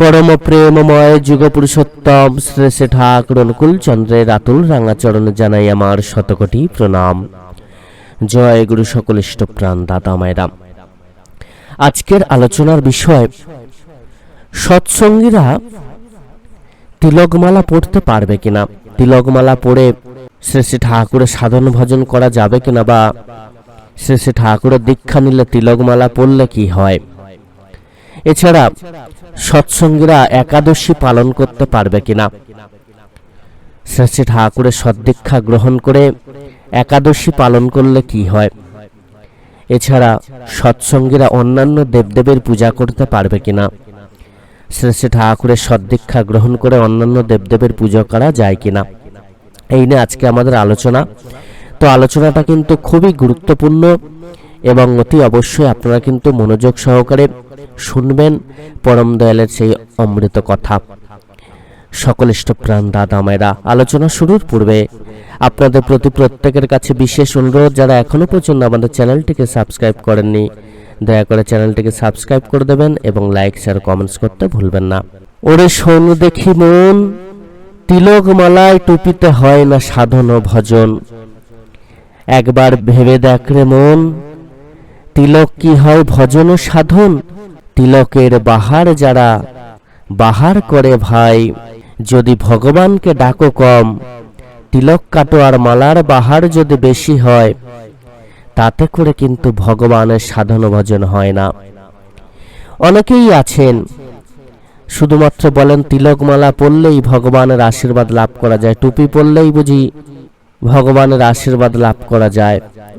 পরম প্রেমময় যুগ পুরুষোত্তম শ্রী শ্রী ঠাকুর অনুকূল চন্দ্রের আতুল রাঙাচরণে জানাই আমার শতকোটি প্রণাম। জয় গুরু সকল ইষ্টপ্রাণ দাদা মায়েরা। আজকের আলোচনার বিষয়, সৎসঙ্গীরা তিলকমালা পড়তে পারবে কিনা? তিলকমালা পড়ে শ্রী ঠাকুরের সাধন ভজন করা যাবে কিনা বা শ্রী ঠাকুরের দীক্ষা নিলে তিলকমালা পড়লে কি হয়? এছাড়া সৎসঙ্গীরা একাদশী পালন করতে পারবে কিনা? শ্রী শ্রী ঠাকুরের সদ্দীক্ষা গ্রহণ করে একাদশী পালন করলে কি হয়? এছাড়া সৎসঙ্গীরা অন্যান্য দেবদেবের পূজা করতে পারবে কিনা? শ্রী শ্রী ঠাকুরের সদ্দীক্ষা গ্রহণ করে অন্যান্য দেবদেবের পুজো করা যায় কিনা? এই নিয়ে আজকে আমাদের আলোচনা। তো আলোচনাটা কিন্তু খুবই গুরুত্বপূর্ণ এবং অতি অবশ্যই আপনারা কিন্তু মনোযোগ সহকারে শুনবেন, পরম দয়ালের সেই অমৃত কথা। সকল প্রাণ দাদা মায়েরা, আলোচনা শুরুর পূর্বে আপনাদের প্রতি প্রত্যেকের কাছে বিশেষ অনুরোধ, যারা এখনও পর্যন্ত আমাদের চ্যানেলটিকে সাবস্ক্রাইব করেননি, দয়া করে চ্যানেলটিকে সাবস্ক্রাইব করে দেবেন এবং লাইক শেয়ার কমেন্টস করতে ভুলবেন না। ওরে শোন দেখি মন তিলক মালায় টুপিতে হয় না সাধন ও ভজন। একবার ভেবে দেখ রে মন, তিলক কি হয় ভজন ও সাধন? তিলকের বাহার যারা, বাহার করে ভাই, যদি ভগবানকে ডাকো কম, তিলক কাটো আর মালার বাহার যদি বেশি হয়, তাতে করে কিন্তু ভগবানের সাধন ভজন হয় না। অনেকেই আছেন, শুধুমাত্র বলেন তিলকমালা পড়লেই ভগবানের আশীর্বাদ লাভ করা যায়, টুপি পরলেই বুঝি ভগবানের আশীর্বাদ লাভ করা যায়,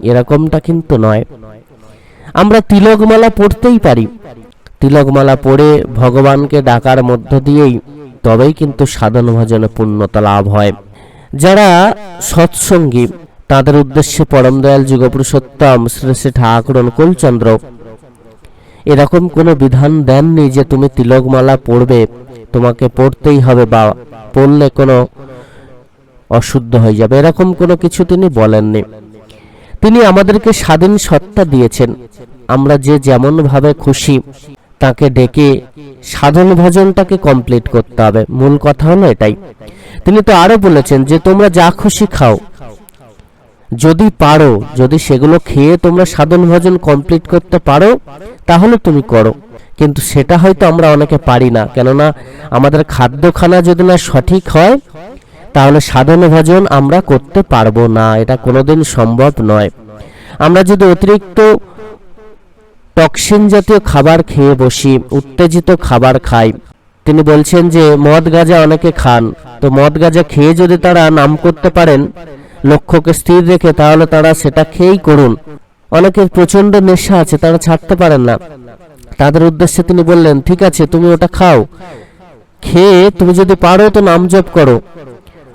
এরকমটা কিন্তু নয়। আমরা তিলকমালা পড়তেই পারি তিলকমালা পড়ে ভগবানকে ডাকার মধ্য দিয়েই তবেই কিন্তু সাধন ভজনে পূর্ণতা লাভ হয়। যারা সৎসঙ্গী, তাদের উদ্দেশ্যে পরম দয়াল যুগপুরুষোত্তম শ্রী শ্রী ঠাকুর অনুকূলচন্দ্র এরকম কোনো বিধান দেননি যে তুমি তিলকমালা পড়বে, তোমাকে পড়তেই হবে বা পড়লে কোনো অশুদ্ধ হয়ে যাবে, এরকম কোনো কিছু তিনি বলেননি। তিনি আমাদেরকে স্বাধীন সত্তা দিয়েছেন। আমরা যে যেমন ভাবে খুশি তাকে ডেকে সাধন ভজনটাকে কমপ্লিট করতে হবে। মূল কথা হলো এটাই। তিনি তো আরও বলেছেন যে, তোমরা যা খুশি খাও। যদি পারো, যদি সেগুলো খেয়ে তোমরা সাধন ভজন কমপ্লিট করতে পারো, তাহলে তুমি করো। কিন্তু সেটা হয়তো আমরা অনেকে পারি না। কেননা, আমাদের খাদ্যখানা যদি না সঠিক হয়, তাহলে সাধন ভজন আমরা করতে পারব না। এটা কোনোদিন সম্ভব নয়। আমরা যদি অতিরিক্ত টক্সিন জাতীয় খাবার খেয়ে বসি, উত্তেজিত খাবার খাই। তিনি বলছেন যে, মদ গাঁজা অনেকে খান। তো মদ গাঁজা খেয়ে যদি তারা নাম করতে পারেন, লক্ষ্যকে স্থির রেখে তাহলে তারা সেটা খেয়েই করুন। অনেকের প্রচণ্ড নেশা আছে, তারা ছাড়তে পারেন না। তাদের উদ্দেশ্যে তিনি বললেন, ঠিক আছে, তুমি ওটা খাও। খেয়ে তুমি যদি পারো তো নাম জপ করো।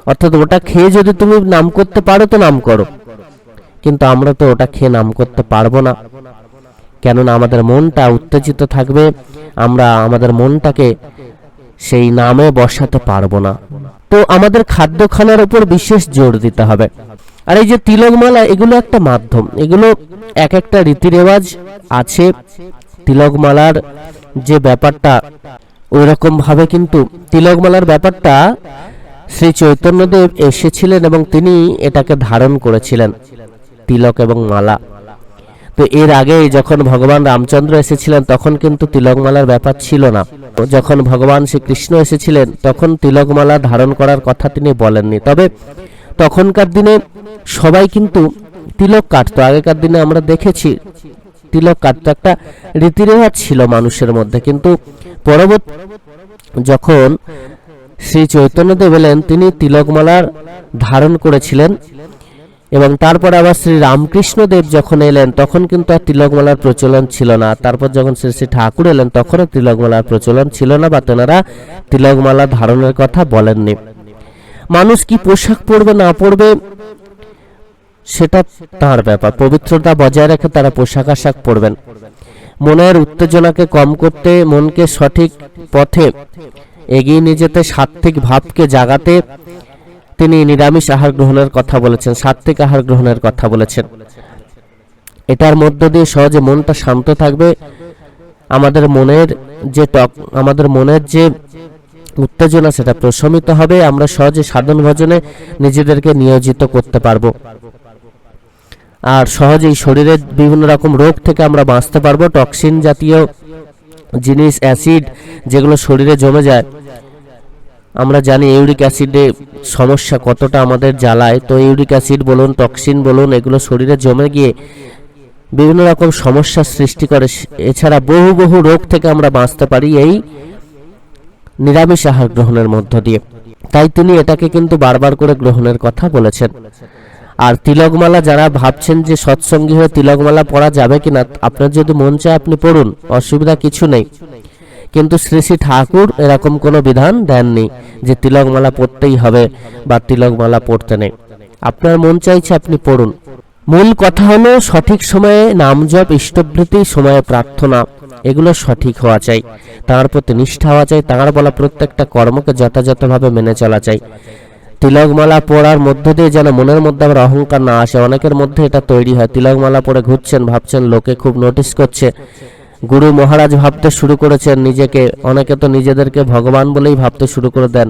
অর্থাৎ ওটা খেয়ে যদি তুমি নাম করতে পারো তো নাম করো। কিন্তু আমরা তো ওটা খেয়ে নাম করতে পারব না। কেননা আমাদের মনটা উত্তেজিত থাকবে, আমরা আমাদের মনটাকে সেই নামে বসাতে পারব না। তো আমাদের খাদ্য খানার উপর বিশেষ জোর দিতে হবে। আর এই যে তিলকমালা, এগুলো একটা মাধ্যম। এগুলো এক একটা রীতি রেওয়াজ আছে। তিলকমালার যে ব্যাপারটা ওই রকম ভাবে কিন্তু তিলকমালার ব্যাপারটা শ্রী চৈতন্যদেব এসেছিলেন এবং তিনি এটাকে ধারণ করেছিলেন, তিলক এবং মালা। তো এর আগে যখন ভগবান রামচন্দ্র এসেছিলেন, তখন কিন্তু তিলকমালার ব্যাপার ছিল না। যখন ভগবান শ্রীকৃষ্ণ এসেছিলেন, তখন তিলকমালা ধারণ করার কথা তিনি বলেননি। তবে তখনকার দিনে সবাই কিন্তু তিলক কাটতো। আগেকার দিনে আমরা দেখেছি, তিলক কাটতো একটা রীতিরেওয়াজ ছিল মানুষের মধ্যে। কিন্তু পরবর্তী যখন শ্রী চৈতন্যদেব এলেন, তিনি তিলকমালার ধারণ করেছিলেন। এবং তারপর আবার শ্রী রামকৃষ্ণ দেব যখন এলেন, তখন কিন্তু আর তিলকমালার প্রচলন ছিল না। তারপর যখন শ্রী শ্রী ঠাকুর এলেন, তখনও তিলকমালার প্রচলন ছিল না বা তেনারা তিলকমালা ধারণের কথা বলেননি। মানুষ কি পোশাক পরবে, না পরবে, সেটা তার ব্যাপার। পবিত্রতা বজায় রেখে তারা পোশাক আশাক পরবেন। মনের উত্তেজনাকে কম করতে, মনকে সঠিক পথে এগিয়ে নিয়ে যেতে, সাত্ত্বিক ভাবকে জাগাতে তিনি নিরামিষ আহার গ্রহণের কথা বলেছেন, সাত্ত্বিক আহার গ্রহণের কথা বলেছেন। এটার মধ্য দিয়ে সহজে মনটা শান্ত থাকবে। আমাদের মনের যে টক আমাদের মনের যে উত্তেজনা, সেটা প্রশমিত হবে। আমরা সহজে সাধন ভজনে নিজেদেরকে নিয়োজিত করতে পারব। আর সহজেই শরীরের বিভিন্ন রকম রোগ থেকে আমরা বাঁচতে পারব। টক্সিন জাতীয় জিনিস, অ্যাসিড, যেগুলো শরীরে জমে যায় আমরা জানি ইউরিক অ্যাসিডে সমস্যা কতটা আমাদের জ্বালায়। তো ইউরিক অ্যাসিড বলুন, টক্সিন বলুন, এগুলো শরীরে জমে গিয়ে বিভিন্ন রকম সমস্যার সৃষ্টি করে। এছাড়া বহু বহু রোগ থেকে আমরা বাঁচতে পারি এই নিরামিষ আহার গ্রহণের মধ্য দিয়ে। তাই তিনি এটাকে কিন্তু বারবার করে গ্রহণের কথা বলেছেন। আর তিলকমালা যারা ভাবছেন যে সৎসঙ্গী হয়ে তিলকমালা পড়া যাবে কিনা, আপনার যদি মন চায় আপনি পড়ুন, অসুবিধা কিছু নেই। কিন্তু শ্রী শ্রী ঠাকুর এরকম কোনো বিধান দেননি যে তিলকমালা পড়তেই হবে বা তিলকমালা পড়তে নেই। আপনার মন চাইছে আপনি পড়ুন। মূল কথা হলো সঠিক সময়ে নাম জপ ইষ্টবৃত্তি সময়ে প্রার্থনা, এগুলো সঠিক হওয়া চাই। তাঁর প্রতি নিষ্ঠা হওয়া চাই, তাঁর বলা প্রত্যেকটা কর্মকে যথাযথভাবে মেনে চলা চাই। তিলকমালা পড়ার মধ্য দিয়ে যেন মনের মধ্যে আবার অহংকার না আসে, অনেকের মধ্যে এটা তৈরি হয়। তিলকমালা পরে ঘুরছেন, ভাবছেন, লোকে খুব নোটিস করছে। গুরু মহারাজ ভাবতে শুরু করেছেন নিজেকে। অনেকে তো নিজেদেরকে ভগবান বলেই ভাবতে শুরু করে দেন।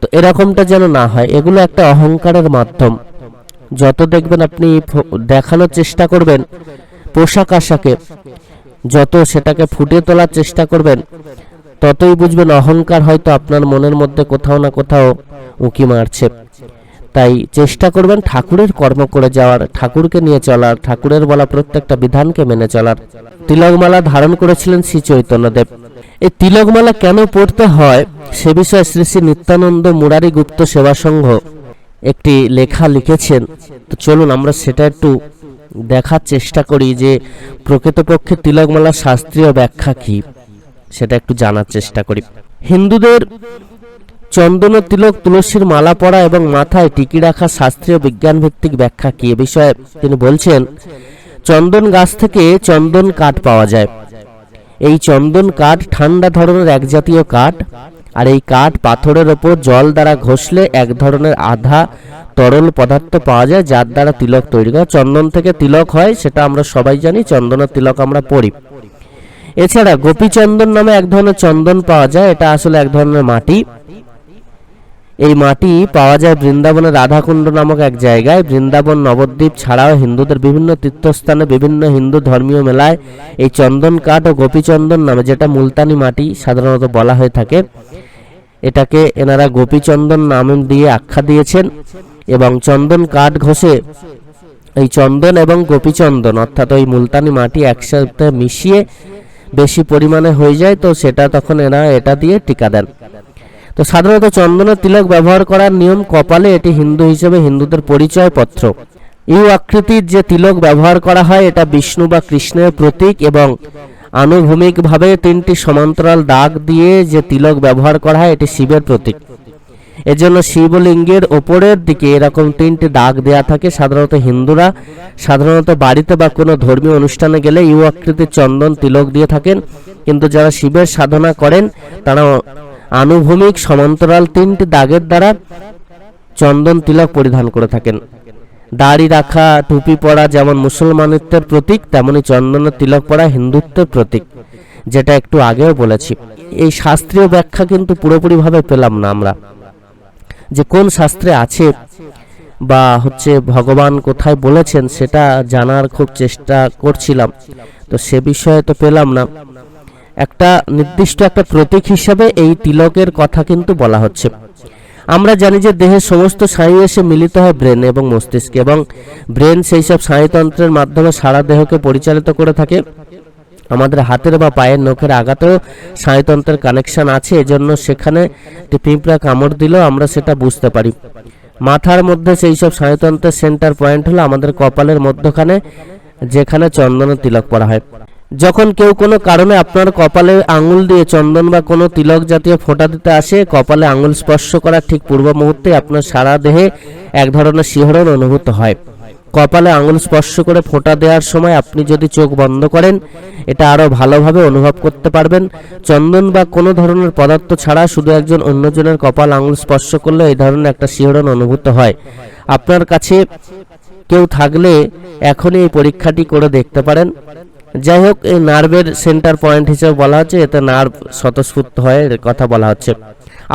তো এরকমটা যেন না হয়, এগুলো একটা অহংকারের মাধ্যম। যত দেখবেন আপনি দেখানোর চেষ্টা করবেন, পোশাক আশাকে, যত সেটাকে ফুটিয়ে তোলার চেষ্টা করবেন, ততই বুঝবেন অহংকার হয়তো আপনার মনের মধ্যে কোথাও না কোথাও উঁকি মারছে। তাই চেষ্টা করবেন ঠাকুরের কর্ম করে যাওয়ার, ঠাকুরকে নিয়ে চলার, ঠাকুরের বলা প্রত্যেকটা বিধানকে মেনে চলার। তিলকমালা ধারণ করেছিলেন শ্রী চৈতন্যদেব। এই তিলকমালা কেন পড়তে হয়? সে বিষয়ে শ্রী শ্রী নিত্যানন্দ মুরারি গুপ্ত সেবা সংঘ একটি লেখা লিখেছেন। তো চলুন আমরা সেটা একটু দেখার চেষ্টা করি যে প্রকৃতপক্ষে তিলকমালার শাস্ত্রীয় ব্যাখ্যা কি, সেটা একটু জানার চেষ্টা করি। হিন্দুদের চন্দন তিলক, তুলসীর মালা পরা এবং মাথায় টিকি রাখা শাস্ত্রীয় বিজ্ঞান ভিত্তিক ব্যাখ্যা কি এ বিষয়ে? তিনি বলছেন, চন্দন গাছ থেকে চন্দন কাঠ পাওয়া যায়। এই চন্দন কাঠ ঠান্ডা ধরনের এক জাতীয় কাঠ আর এই কাঠ পাথরের ওপর জল দ্বারা ঘষলে এক ধরনের আধা তরল পদার্থ পাওয়া যায়, যার দ্বারা তিলক তৈরি হয়। চন্দন থেকে তিলক হয়, সেটা আমরা সবাই জানি, চন্দনের তিলক আমরা পড়ি। এছাড়া গোপীচন্দন নামে এক ধরনের চন্দন পাওয়া যায়, এটা আসলে এক ধরনের মাটি। এই মাটি পাওয়া যায় বৃন্দাবনের রাধাকুণ্ড নামক এক জায়গায়। বৃন্দাবন, নবদ্বীপ ছাড়াও হিন্দুদের বিভিন্ন তীর্থস্থানে বিভিন্ন হিন্দু ধর্মীয় মেলায় এই চন্দন কাঠ ও গোপীচন্দন নামে যেটা মুলতানি মাটি সাধারণত বলা হয়ে থাকে। এটাকে এনারা গোপীচন্দন নাম দিয়ে আখ্যা দিয়েছেন এবং চন্দন কাঠ ঘষে এই চন্দন এবং গোপীচন্দন অর্থাৎ ওই মুলতানি মাটি একসাথে মিশিয়ে বেশি পরিমাণে হয়ে যায়, তো সেটা তখন এরা এটা দিয়ে টিকা দেন। তো সাধারণত চন্দনের তিলক ব্যবহার করার নিয়ম কপালে এটি হিন্দু হিসেবে হিন্দুদের পরিচয় পত্র ইউ আকৃতির যে তিলক ব্যবহার করা হয়, এটা বিষ্ণু বা কৃষ্ণের প্রতীক এবং আনুভূমিকভাবে তিনটি সমান্তরাল দাগ দিয়ে যে তিলক ব্যবহার করা হয়, এটি শিবের প্রতীক। এজন্য শিবলিঙ্গের ওপরের দিকে এরকম তিনটি দাগ দেয়া থাকে। সাধারণত হিন্দুরা সাধারণত বাড়িতে বা কোনো ধর্মীয় অনুষ্ঠানে গেলে ইউ আকৃতির চন্দন তিলক দিয়ে থাকেন। কিন্তু যারা শিবের সাধনা করেন তারা আনুভূমিক সমান্তরাল তিনটি দাগের দ্বারা চন্দন তিলক পরিধান করে থাকেন। দাড়ি রাখা, টুপি পরা যেমন মুসলমানিত্বের প্রতীক, তেমনি চন্দনের তিলক পরা হিন্দুত্বের প্রতীক, যেটা একটু আগেও বলেছি। এই শাস্ত্রীয় ব্যাখ্যা কিন্তু পুরোপুরিভাবে পেলাম না আমরা। যে কোন শাস্ত্রে আছে বা হচ্ছে ভগবান কোথায় বলেছেন সেটা জানার খুব চেষ্টা করছিলাম, তো সে বিষয়ে তো পেলাম না। একটা নির্দিষ্ট একটা প্রতীক হিসাবে এই তিলকের কথা কিন্তু বলা হচ্ছে। আমরা জানি যে দেহের সমস্ত স্নায়ু এসে মিলিত হয় ব্রেন এবং মস্তিষ্কে এবং ব্রেন সেই সব স্নায়ুতন্ত্রের মাধ্যমে সারা দেহকে পরিচালিত করে থাকে। আমাদের হাতের বা পায়ের নখের আঘাতেও স্নায়ুতন্ত্রের কানেকশন আছে, এজন্য সেখানে একটি পিঁপড়া কামড় দিলেও আমরা সেটা বুঝতে পারি। মাথার মধ্যে সেই সব স্নায়ুতন্ত্রের সেন্টার পয়েন্ট হলো আমাদের কপালের মধ্যখানে, যেখানে চন্দনের তিলক পরা হয়। যখন কেউ কোনো কারণে আপনার কপালে আঙুল দিয়ে চন্দন বা কোনো তিলক জাতীয় ফোঁটা দিতে আসে, কপালে আঙুল স্পর্শ করার ঠিক পূর্ব মুহূর্তে আপনার সারা দেহে এক ধরনের শিহরণ অনুভূত হয়। কপালে আঙুল স্পর্শ করে ফোঁটা দেওয়ার সময় আপনি যদি চোখ বন্ধ করেন, এটা আরও ভালোভাবে অনুভব করতে পারবেন। চন্দন বা কোনো ধরনের পদার্থ ছাড়া শুধু একজন অন্যজনের কপাল আঙুল স্পর্শ করলে এই ধরনের একটা শিহরণ অনুভূত হয়। আপনার কাছে কেউ থাকলে এখনই এই পরীক্ষাটি করে দেখতে পারেন। যাই হোক এই নার্ভের সেন্টার পয়েন্ট হিসেবে বলা হচ্ছে, এতে নার্ভ স্বতঃস্ফূর্ত হয় এর কথা বলা হচ্ছে।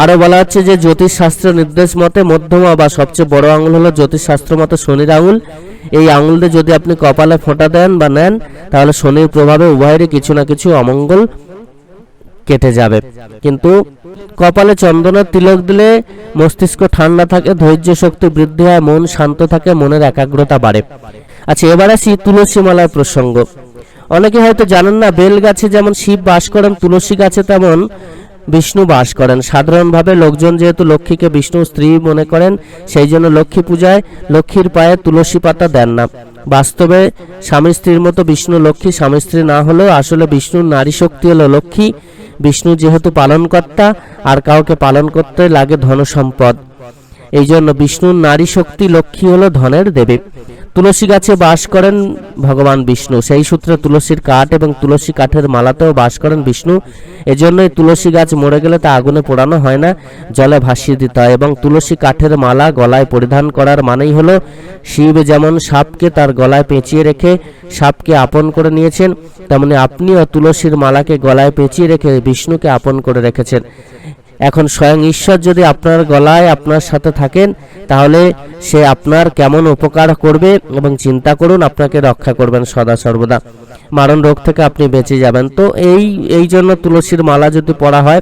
আরও বলা হচ্ছে যে, জ্যোতিষশাস্ত্র নির্দেশ মতে মধ্যমা বা সবচেয়ে বড় আঙুল হলো জ্যোতিষশাস্ত্র মতে শনির আঙুল। এই আঙুল দিয়ে যদি আপনি কপালে ফোঁটা দেন বা নেন, তাহলে শনির প্রভাবে উভয়েরই কিছু না কিছু অমঙ্গল কেটে যাবে। কিন্তু কপালে চন্দনের তিলক দিলে মস্তিষ্ক ঠান্ডা থাকে, ধৈর্য শক্তি বৃদ্ধি হয়, মন শান্ত থাকে, মনের একাগ্রতা বাড়ে। আচ্ছা এবার আসি তুলসী মালার প্রসঙ্গ। অনেকে হয়তো জানেন না, বেল গাছে যেমন শিব বাস করেন, তুলসী গাছে তেমন বিষ্ণু বাস করেন। সাধারণভাবে লোকজন যেহেতু লক্ষ্মীকে বিষ্ণু স্ত্রী মনে করেন, সেই জন্য লক্ষ্মী পূজায় লক্ষ্মীর পায়ে তুলসী পাতা দেন না। বাস্তবে স্বামী স্ত্রীর মতো বিষ্ণু লক্ষ্মী স্বামী স্ত্রী না হলেও আসলে বিষ্ণুর নারী শক্তি হলো লক্ষ্মী। বিষ্ণু যেহেতু পালনকর্তা, আর কাউকে পালন করতে লাগে ধনসম্পদ। এই জন্য বিষ্ণুর নারী শক্তি লক্ষ্মী হলো ধনের দেবী। তুলসী গাছে বাস করেন ভগবান বিষ্ণু। সেই সূত্রে তুলসীর কাঠ এবং তুলসী কাঠের মালাতেও বাস করেন বিষ্ণু। এজন্যই তুলসী গাছ মরে গেলে তা আগুনে পোড়ানো হয় না, জলে ভাসিয়ে দিতে হয় এবং তুলসী কাঠের মালা গলায় পরিধান করার মানেই হলো, শিব যেমন সাপকে তার গলায় পেঁচিয়ে রেখে সাপকে আপন করে নিয়েছেন, তেমনি আপনিও তুলসীর মালাকে গলায় পেঁচিয়ে রেখে বিষ্ণুকে আপন করে রেখেছেন। এখন স্বয়ং ঈশ্বর যদি আপনার গলায় আপনার সাথে থাকেন, তাহলে সে আপনার কেমন উপকার করবে এবং চিন্তা করুন, আপনাকে রক্ষা করবেন সদা সর্বদা। মারণ রোগ থেকে আপনি বেঁচে যাবেন। তো এই এই জন্য তুলসীর মালা যদি পড়া হয়,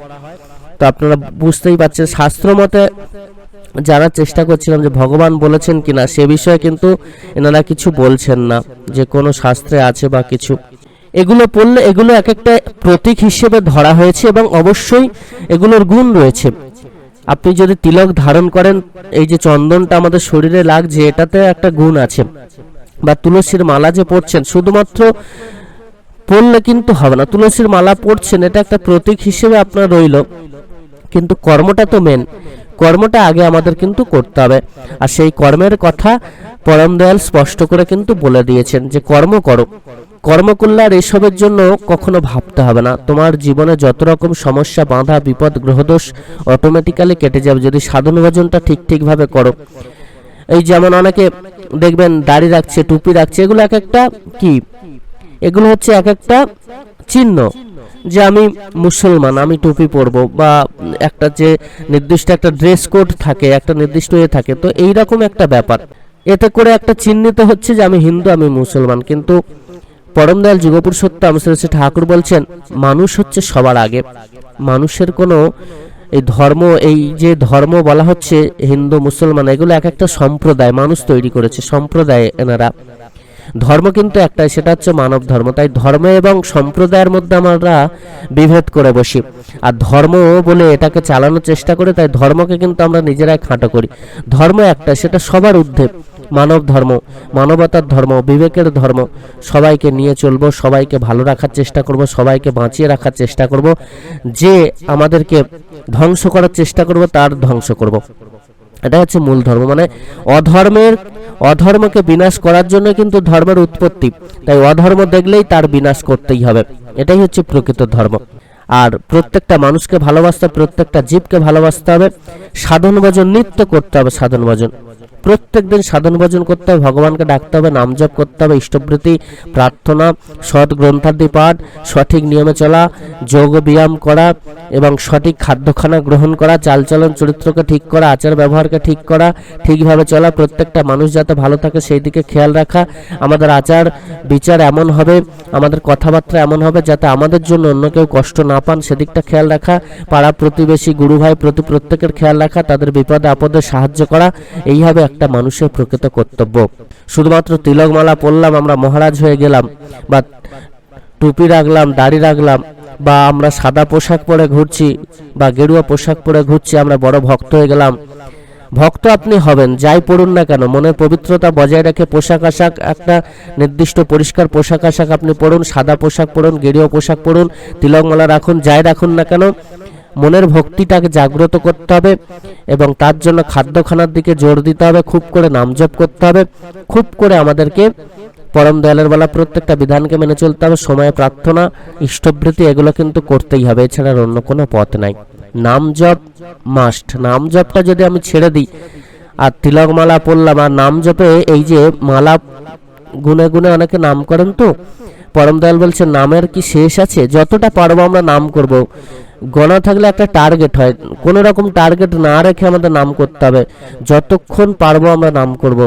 তো আপনারা বুঝতেই পারছেন, শাস্ত্র মতে জানার চেষ্টা করছিলাম যে ভগবান বলেছেন কিনা, সে বিষয়ে কিন্তু এনারা কিছু বলছেন না, যে কোনো শাস্ত্রে আছে বা কিছু। এগুলো পড়লে এগুলো এক একটা প্রতীক হিসেবে ধরা হয়েছে এবং অবশ্যই এগুলোর গুণ রয়েছে। আপনি যদি তিলক ধারণ করেন, এই যে চন্দনটা আমাদের শরীরে লাগছে, এটাতে একটা গুণ আছে। বা তুলসীর মালা যে পড়ছেন, শুধুমাত্র পড়লে কিন্তু হবে না। তুলসীর মালা পড়ছেন, এটা একটা প্রতীক হিসেবে আপনার রইল। কিন্তু কর্মটা তো মেন কর্মটা আগে আমাদের কিন্তু করতে হবে। আর সেই কর্মের কথা পরম দয়াল স্পষ্ট করে কিন্তু বলে দিয়েছেন যে কর্ম করো। কর্ম করলে আর এসবের জন্য কখনো ভাবতে হবে না। তোমার জীবনে যত রকম সমস্যা, বাধা, বিপদ, গ্রহদোষ অটোমেটিক্যালি কেটে যাবে। যদি সাধন ভজনটা ঠিক ঠিকভাবে করো। এই যেমন অনেকে দেখবেন দাড়ি রাখছে, টুপি রাখছে, এগুলো এক একটা কি? এগুলো হচ্ছে এক একটা চিহ্ন যে আমি মুসলমান, আমি টুপি পরবো বা একটা যে নির্দিষ্ট একটা ড্রেস কোড থাকে, একটা নির্দিষ্ট এ থাকে। তো এই রকম একটা ব্যাপার। এতে করে একটা চিহ্নিত হচ্ছে যে আমি হিন্দু, আমি মুসলমান। কিন্তু পরম দয়াল যুগপুরুষোত্তম শ্রী শ্রী ঠাকুর বলছেন, মানুষ হচ্ছে সবার আগে। মানুষের কোনো এই ধর্ম, এই যে ধর্ম বলা হচ্ছে হিন্দু, মুসলমান, এগুলো এক একটা সম্প্রদায়, মানুষ তৈরি করেছে, সম্প্রদায় এনারা। ধর্ম কিন্তু একটাই, সেটা হচ্ছে মানব ধর্ম। তাই ধর্ম এবং সম্প্রদায়ের মধ্যে আমরা বিভেদ করে বসি। আর ধর্ম বলে এটাকে চালানোর চেষ্টা করে, তাই ধর্মকে কিন্তু আমরা নিজেরাই খাটো করি। ধর্ম একটা, সেটা সবার ঊর্ধ্বে মানব ধর্ম, মানবতার ধর্ম, বিবেকের ধর্ম। সবাইকে নিয়ে চলবো, সবাইকে ভালো রাখার চেষ্টা করব, সবাইকে বাঁচিয়ে রাখার চেষ্টা করব। যে আমাদেরকে ধ্বংস করার চেষ্টা করব, তার ধ্বংস করব। এটা হচ্ছে মূল ধর্ম মানে অধর্মের, অধর্মকে বিনাশ করার জন্য কিন্তু ধর্মের উৎপত্তি। তাই অধর্ম দেখলেই তার বিনাশ করতেই হবে। এটাই হচ্ছে প্রকৃত ধর্ম। আর প্রত্যেকটা মানুষকে ভালোবাসতে প্রত্যেকটা জীবকে ভালোবাসতে হবে। সাধন ভজন, নিত্য করতে হবে সাধন ভজন। প্রত্যেক দিন সাধন ভজন করতে হবে, ভগবানকে ডাকতে হবে, নাম জপ করতে হবে, ইষ্টপ্রীতি, প্রার্থনা, সৎ গ্রন্থাদি পাঠ, সঠিক নিয়মে চলা, যোগ ব্যায়াম করা এবং সঠিক খাদ্যখানা গ্রহণ করা, চালচলন চরিত্রকে ঠিক করা, আচার ব্যবহারকে ঠিক করা, ঠিকভাবে চলা, প্রত্যেকটা মানুষ যাতে ভালো থাকে সেই দিকে খেয়াল রাখা। আমাদের আচার, বিচার এমন হবে, আমাদের কথাবার্তা এমন হবে যাতে আমাদের জন্য অন্য কেউ কষ্ট না পান সেদিকটা খেয়াল রাখা। পাড়া প্রতিবেশী, গুরু ভাই প্রতি প্রত্যেকের খেয়াল রাখা, তাদের বিপদে আপদে সাহায্য করা এইভাবে একটা মানুষের প্রকৃত কর্তব্য। শুধুমাত্র তিলকমালা পরলাম আমরা মহারাজ হয়ে গেলাম, বা টুপি রাখলাম, দাড়ি রাখলাম বা আমরা সাদা পোশাক পরে ঘুরছি বা গেরুয়া পোশাক পরে ঘুরছি, আমরা বড় ভক্ত হয়ে গেলাম। ভক্ত আপনি হবেন, যাই পড়ুন না কেন, মনের পবিত্রতা বজায় রেখে পোশাক আশাক, একটা নির্দিষ্ট পরিষ্কার পোশাক আশাক আপনি পড়ুন, সাদা পোশাক পরুন গেরুয়া পোশাক পরুন তিলকমালা রাখুন, যাই রাখুন না কেন, মনের ভক্তিটাকে জাগ্রত করতে হবে এবং তার জন্য খাদ্যখানার দিকে জোর দিতে হবে, খুব করে নাম জপ করতে হবে, খুব করে আমাদেরকে পরম দয়ালের বেলা প্রত্যেকটা বিধানকে মেনে চলতে হবে, সময়ে প্রার্থনা, ইষ্টবৃত্তি, এগুলো কিন্তু করতেই হবে, এছাড়া অন্য কোনো পথ নাই। নাম জপ মাস্ট নাম জপটা যদি আমি ছেড়ে দিই, আর তিলকমালা পড়লাম আর নাম জপে এই যে মালা গুনে গুনে অনেকে নাম করেন তো, পরম দয়াল বলছে, নামের কি শেষ আছে? যতটা পারব আমরা নাম করব। গণা থাকলে একটা টার্গেট হয়, কোনো রকম টার্গেট না রেখে আমাদের নাম করতে হবে। যতক্ষণ পারব আমরা নাম করব।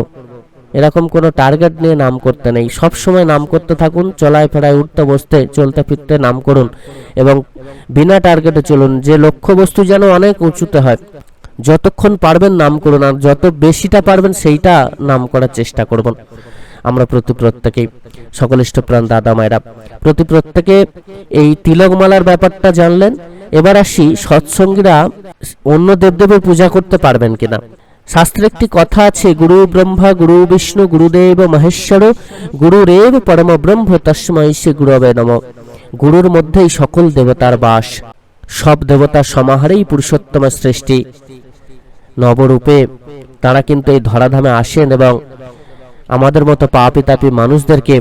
এরকম কোনো টার্গেট নিয়ে নাম করতে নেই। সব সময় নাম করতে থাকুন, চলায় ফেরায় উঠতে বসতে, চলতে ফিরতে নাম করুন এবং বিনা টার্গেটে চলুন। যে লক্ষ্যবস্তু যেন অনেক উঁচুতে হয়, যতক্ষণ পারবেন নাম করুন আর যত বেশিটা পারবেন সেইটা নাম করার চেষ্টা করবেন। আমরা প্রতি প্রত্যেকেই সকল ইষ্টপ্রাণ দাদা মায়েরা, প্রতি প্রত্যেকে এই তিলকমালার ব্যাপারটা জানলেন। এবার আসি সৎসঙ্গীরা অন্য দেবদেবের পূজা করতে পারবেন কিনা। শাস্ত্রে একটি কথা আছে, গুরু ব্রহ্মা, গুরু বিষ্ণু, গুরুদেব, মহেশ্বর, গুরুরেব পরম ব্রহ্ম তস্মৈ শ্রী গুরবে নম। গুরুর মধ্যেই সকল দেবতার বাস। সব দেবতার সমাহারেই পুরুষোত্তম সৃষ্টি। নবরূপে তারা কিন্তু এই ধরাধামে আসেন এবং আমাদের মতো পাপি তাপি মানুষদেরকে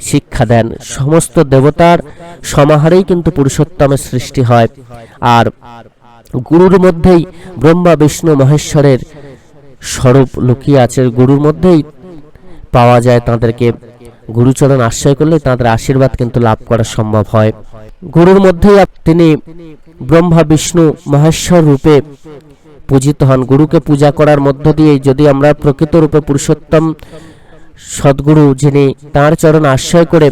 শিক্ষা দেন। সমস্ত দেবতার সমাহারেই কিন্তু পুরুষোত্তমের সৃষ্টি হয়। আর গুরুর মধ্যেই ব্রহ্মা, বিষ্ণু, মহেশ্বরের স্বরূপ লুকিয়ে আছে গুরুর মধ্যেই। পাওয়া যায় তাদেরকে গুরুচরণ আশ্রয় করলে তাদের আশীর্বাদ কিন্তু লাভ করা সম্ভব হয়। গুরুর মধ্যেই তিনি ব্রহ্মা, বিষ্ণু, মহেশ্বর রূপে পূজিত হন। গুরুকে পূজা করার মধ্য দিয়ে যদি আমরা প্রকৃত রূপে পুরুষোত্তম সদ্গুরু যিনি তার চরণ আশ্রয় করে,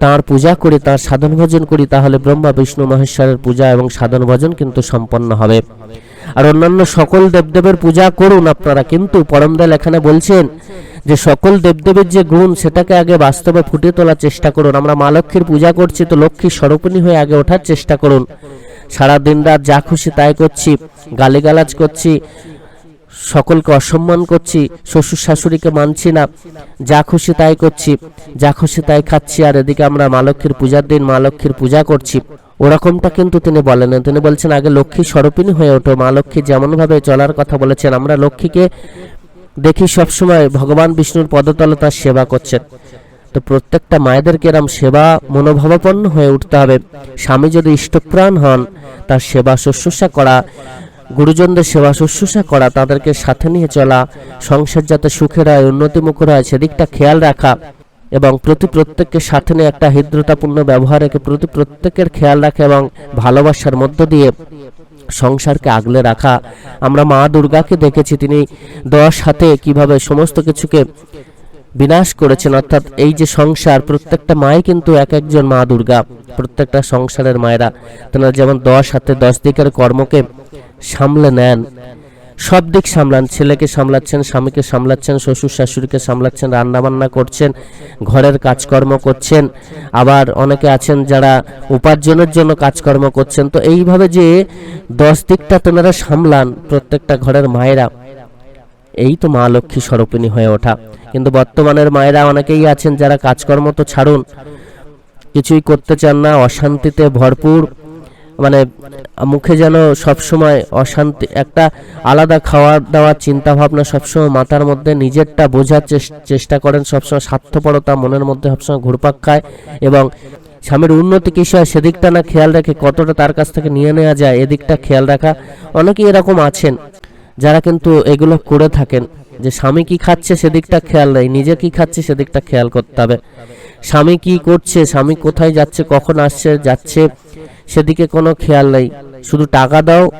তার পূজা করে, তার সাধন ভজন করি, তাহলে ব্রহ্মা, বিষ্ণু, মহেশ্বরের পূজা এবং সাধন ভজন কিন্তু সম্পন্ন হবে। আর অন্যান্য সকল দেবদেবের পূজা করুন আপনারা। কিন্তু পরমদয়াল এখানে বলছেন যে সকল দেবদেবের যে গুণ, সেটাকে আগে বাস্তবে ফুটিয়ে তোলার চেষ্টা করুন। আমরা মা লক্ষ্মীর পূজা করছি তো লক্ষ্মীর স্বরূপিণী হয়ে আগে ওঠার চেষ্টা করুন। সারা দিন রাত যা খুশি তাই করছি, গালিগালাজ করছি, সকলকে অসম্মান করছি, শ্বশুর শাশুড়িকে মানছি না, যা খুশি তাই করছি, যা খুশি তাই খাচ্ছি। আর এদিকে আমরা মা লক্ষ্মীর পূজার দিন মা লক্ষ্মীর পূজা করছি। ওরকমটা কিন্তু তিনি বলেন না। তিনি বলছেন, আগে লক্ষ্মী স্বরূপিণী হয়ে ওঠো। মা লক্ষ্মী যেমনভাবে চলার কথা বলেছেন, আমরা লক্ষ্মীকে দেখি সবসময় ভগবান বিষ্ণুর পদতলে তার সেবা করছেন। তো প্রত্যেকটা মায়েদেরকে এরম সেবা মনোভাবাপন্ন হয়ে উঠতে হবে। স্বামী যদি ইষ্টপ্রাণ হন, তার সেবা শুশ্রূষা করা, গুরুজনদের সেবা শুশ্রূষা করা, তাদেরকে সাথে নিয়ে চলা, সংসার যাতে সুখের হয় উন্নতিমুখর হয় সেদিকটা খেয়াল রাখা এবং প্রতি প্রত্যেককে সাথে নিয়ে একটা হৃদ্রতাপূর্ণ ব্যবহার রেখে প্রতি প্রত্যেকের খেয়াল রাখে এবং ভালোবাসার মধ্য দিয়ে সংসারকে আগলে রাখা। আমরা মা দুর্গাকে দেখেছি, তিনি দশ হাতে কীভাবে সমস্ত কিছুকে বিনাশ করেছেন। অর্থাৎ এই যে সংসার, প্রত্যেকটা মাই কিন্তু এক একজন মা দুর্গা, প্রত্যেকটা সংসারের মায়েরা। তেনারা যেমন দশ হাতে দশ দিকের কর্মকে সামলে নেন সব দিক সামলান, ছেলেকে সামলাচ্ছেন, স্বামীকে সামলাচ্ছেন, শ্বশুর শাশুড়িকে সামলাচ্ছেন, রান্নাবান্না করছেন, ঘরের কাজকর্ম করছেন, আবার অনেকে আছেন যারা উপার্জনের জন্য কাজকর্ম করছেন। তো এইভাবে যে দশ দিকটা তেনারা সামলান প্রত্যেকটা ঘরের মায়েরা, এই তো মা লক্ষ্মী স্বরূপিণী হয়ে ওঠা। কিন্তু বর্তমানের মায়েরা অনেকেই আছেন যারা কাজকর্ম তো ছাড়ুন, কিছুই করতে চান না, অশান্তিতে ভরপুর মানে মুখে যেন সবসময় অশান্তি, একটা আলাদা খাওয়া দাওয়ার চিন্তা ভাবনা সবসময় মাথার মধ্যে, নিজেরটা বোঝার চেষ্টা করেন সবসময় স্বার্থপরতা মনের মধ্যে সবসময় ঘুরপাক খায় এবং স্বামীর উন্নতি কিসে হয় সেদিকটা না খেয়াল রেখে কতটা তার কাছ থেকে নিয়ে নেওয়া যায়, এদিকটা খেয়াল রাখা। অনেকেই এরকম আছেন, যারা কিন্তু এগুলো করে থাকেন যে, স্বামী কি খাচ্ছে সেদিকটা খেয়াল নেই, নিজে কি খাচ্ছে সেদিকটা খেয়াল করতে হবে। স্বামী কি করছে, স্বামী কোথায় যাচ্ছে, কখন আসছে, যাচ্ছে সেদিকে কোনো খেয়াল নেই। শুধু টাকা দাও,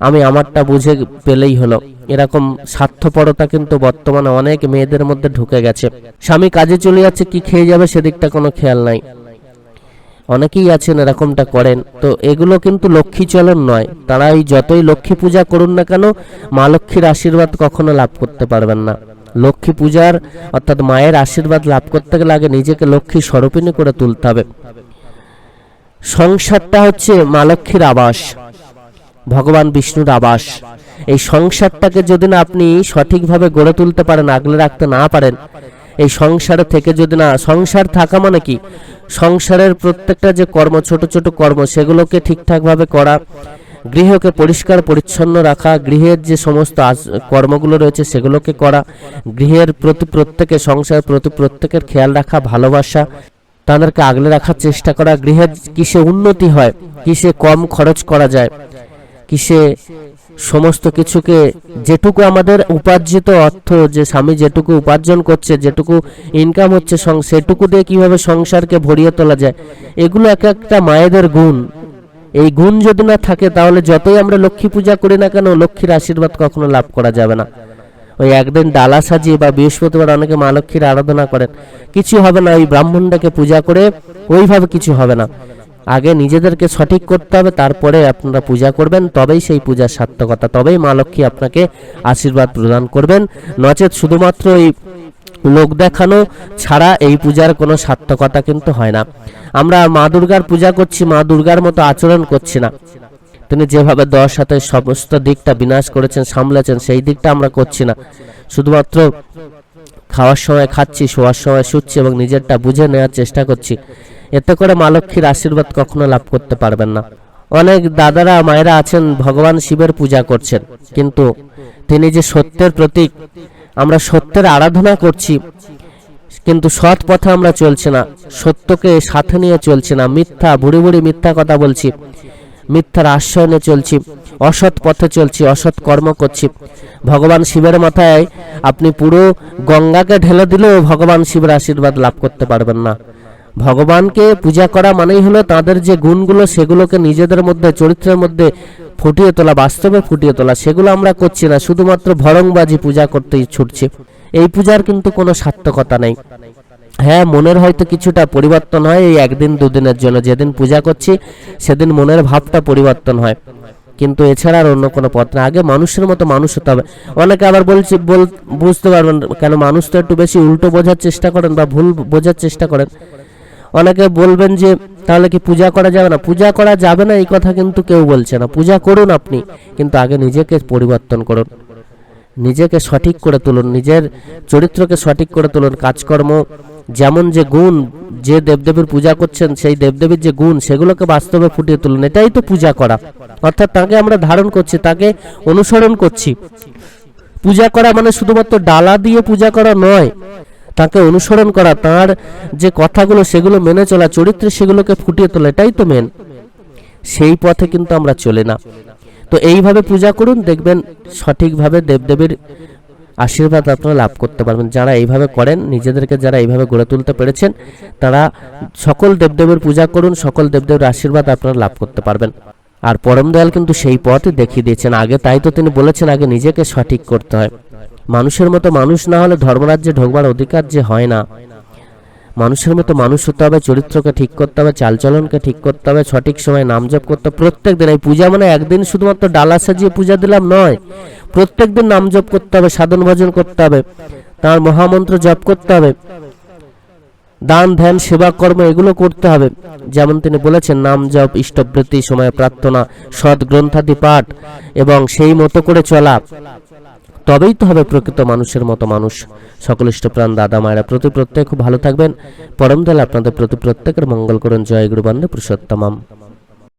আমি আমারটা বুঝে পেলেই হলো। এরকম স্বার্থপরতা কিন্তু বর্তমানে অনেক মেয়েদের মধ্যে ঢুকে গেছে। স্বামী কাজে চলে যাচ্ছে, কি খেয়ে যাবে সেদিকটা কোনো খেয়াল নাই। অনেকেই আছেন, এরকমটা করেন। তো এগুলো কিন্তু লক্ষ্মী চলন নয়। তারা এই যতই লক্ষ্মী পূজা করুন না কেন, মা লক্ষ্মীর আশীর্বাদ কখনো লাভ করতে পারবেন না। লক্ষ্মী পূজার, অর্থাৎ মায়ের আশীর্বাদ লাভ করতে গেলে আগে নিজেকে লক্ষ্মী স্বরূপিণী করে তুলতে হবে। সংসারটা হচ্ছে মা লক্ষ্মীর আবাস, ভগবান বিষ্ণুর আবাস। এই সংসারটাকে যদি না আপনি সঠিকভাবে গড়ে তুলতে পারেন, আগলে রাখতে না পারেন, এই সংসারে থেকে যদি না, সংসার থাকা মানে কি? সংসারের প্রত্যেকটা যে কর্ম, ছোট ছোট কর্ম, সেগুলোকে ঠিকঠাকভাবে করা, গৃহকে পরিষ্কার পরিচ্ছন্ন রাখা, গৃহের যে সমস্ত কর্মগুলো রয়েছে সেগুলোকে করা, গৃহের প্রতি প্রত্যেকে, সংসারের প্রতি প্রত্যেকের খেয়াল রাখা, ভালোবাসা তাদেরকে আগলে রাখার চেষ্টা করা গৃহের কিসে উন্নতি হয়, কিসে কম খরচ করা যায়, কিসে সমস্ত কিছুকে যেটুকু আমাদের উপার্জিত অর্থ, যে স্বামী যেটুকু উপার্জন করছে, যেটুকু ইনকাম হচ্ছে সেটুকু দিয়ে কীভাবে সংসারকে ভরিয়ে তোলা যায়, এগুলো এক একটা মায়েদের গুণ। এই গুণ যদি না থাকে, তাহলে যতই আমরা লক্ষ্মী পূজা করি না কেন, লক্ষ্মীর আশীর্বাদ কখনো লাভ করা যাবে না। ওই একদিন ডালা সাজিয়ে বা বৃহস্পতিবার অনেকে মা লক্ষ্মীর আরাধনা করেন। কিছু হবে না, ওই ব্রাহ্মণটাকে পূজা করে ওইভাবে কিছু হবে না। আগে নিজেদেরকে সঠিক করতে হবে, তারপরে আপনারা পূজা করবেন, তবেই সেই পূজার সার্থকতা, তবেই মা লক্ষ্মী আপনাকে আশীর্বাদ প্রদান করবেন। নচেত শুধুমাত্র এই লোক দেখানো ছাড়া এই পূজার কোনো সার্থকতা কিন্তু হয় না। আমরা মা দুর্গার পূজা করছি, মা দুর্গার মতো আচরণ করছি না। তিনি যেভাবে দশ হাতে সমস্ত দিকটা বিনাশ করেছেন, সামলেছেন, সেই দিকটা আমরা করছি না। শুধুমাত্র খাওয়ার সময় খাচ্ছি, শোয়ার সময় শুচ্ছি এবং নিজেরটা বুঝে নেওয়ার চেষ্টা করছি। এতে করে মা লক্ষ্মীর আশীর্বাদ কখনো লাভ করতে পারবেন না। অনেক দাদারা, মায়েরা আছেন, ভগবান শিবের পূজা করছেন। কিন্তু তিনি যে সত্যের প্রতীক, আমরা সত্যের আরাধনা করছি, কিন্তু সৎ পথে আমরা চলছি না। সত্যকে সাথে নিয়ে চলছি না। মিথ্যা, বুড়ি বুড়ি মিথ্যা কথা বলছি। মিথ্যার আশ্রয় নিয়ে চলছি, অসৎ পথে চলছি, অসৎ কর্ম করছি। ভগবান শিবের মাথায় আপনি পুরো গঙ্গাকে ঢেলে দিলেও ভগবান শিবের আশীর্বাদ লাভ করতে পারবেন না। ভগবানকে পূজা করা মানেই হলো তাদের যে গুণগুলো সেগুলোকে নিজেদের মধ্যে, চরিত্রের মধ্যে ফুটিয়ে তোলা, বাস্তবে ফুটিয়ে তোলা, সেগুলো আমরা করছি না, শুধুমাত্র ভরংবাজি পূজা করতেই ছুটছি। এই পূজার কিন্তু কোনো সার্থকতা নেই। হ্যাঁ মনের হয়তো কিছুটা পরিবর্তন হয় এই একদিন, দুদিনের জন্য। যেদিন পূজা করছি, সেদিন মনের ভাবটা পরিবর্তন হয়। কিন্তু এছাড়া আর অন্য কোনো পথ না। আগে মানুষের মতো মানুষ হতে হবে। অনেকে আবার বলছি, বল, বুঝতে পারবেন কেন মানুষ তো একটু বেশি উল্টো বোঝার চেষ্টা করেন বা ভুল বোঝার চেষ্টা করেন। অনেকে বলবেন যে, তাহলে কি পূজা করা যাবে না? পূজা করা যাবে না, এই কথা কিন্তু কেউ বলছে না। পূজা করুন আপনি, কিন্তু আগে নিজেকে পরিবর্তন করুন। নিজেকে সঠিক করে তুলুন। নিজের চরিত্রকে সঠিক করে তুলুন। কাজকর্ম যেমন যে গুণ যে দেবদেবীর পূজা করছেন, সেই দেবদেবীর যে গুণ, সেগুলোকে বাস্তবে ফুটিয়ে তুলুন। এটাই তো পূজা করা। অর্থাৎ তাকে আমরা ধারণ করছি, তাকে অনুসরণ করছি। পূজা করা মানে শুধুমাত্র ডালা দিয়ে পূজা করা নয়, তাকে অনুসরণ করা, তার যে কথাগুলো, সেগুলো মেনে চলা, চরিত্রে সেগুলোকে ফুটিয়ে তোলা, এটাই তো মেন সেই পথে কিন্তু আমরা চলে না। তো এইভাবে পূজা করুন, দেখবেন সঠিকভাবে দেবদেবীর আশীর্বাদ আপনারা লাভ করতে পারবেন। যারা এইভাবে করেন, নিজেদেরকে যারা এইভাবে গড়ে তুলতে পেরেছেন, তারা সকল দেবদেবীর পূজা করুন, সকল দেবদেবীর আশীর্বাদ আপনারা লাভ করতে পারবেন। আর পরম দয়াল কিন্তু সেই পথই দেখিয়ে দিয়েছেন। আগে তাই তো তিনি বলেছেন, আগে নিজেকে সঠিক করতে হয়। মানুষের মতো মানুষ না হলে ধর্মরাজ্যে ঢোকবার অধিকার যে হয় না। মানুষের মতো মানুষ হতে হবে, চরিত্রকে ঠিক করতে হবে, চালচলনকে ঠিক করতে হবে, সঠিক সময় নাম জপ করতে প্রত্যেক দিন এই পূজা মানে একদিন শুধুমাত্র ডালা সাজিয়ে পূজা দিলাম নয় প্রত্যেক দিন নাম জপ করতে হবে, সাধন ভজন করতে হবে, তার মহামন্ত্র জপ করতে হবে, দান, ধ্যান, সেবা, কর্ম, এগুলো করতে হবে। যেমন তিনি বলেছেন, নাম জপ ইষ্টবৃত্তি সময় প্রার্থনা, সৎ গ্রন্থাদি পাঠ এবং সেই মতো করে চলা। তবেই তো হবে প্রকৃত মানুষের মতো মানুষ। সকল ইষ্টপ্রাণ দাদা মায়েরা প্রতি প্রত্যেক খুব ভালো থাকবেন। পরম দয়াল আপনাদের প্রতি প্রত্যেকের মঙ্গল করুন। জয় গুরু বন্দে পুরুষোত্তমাম।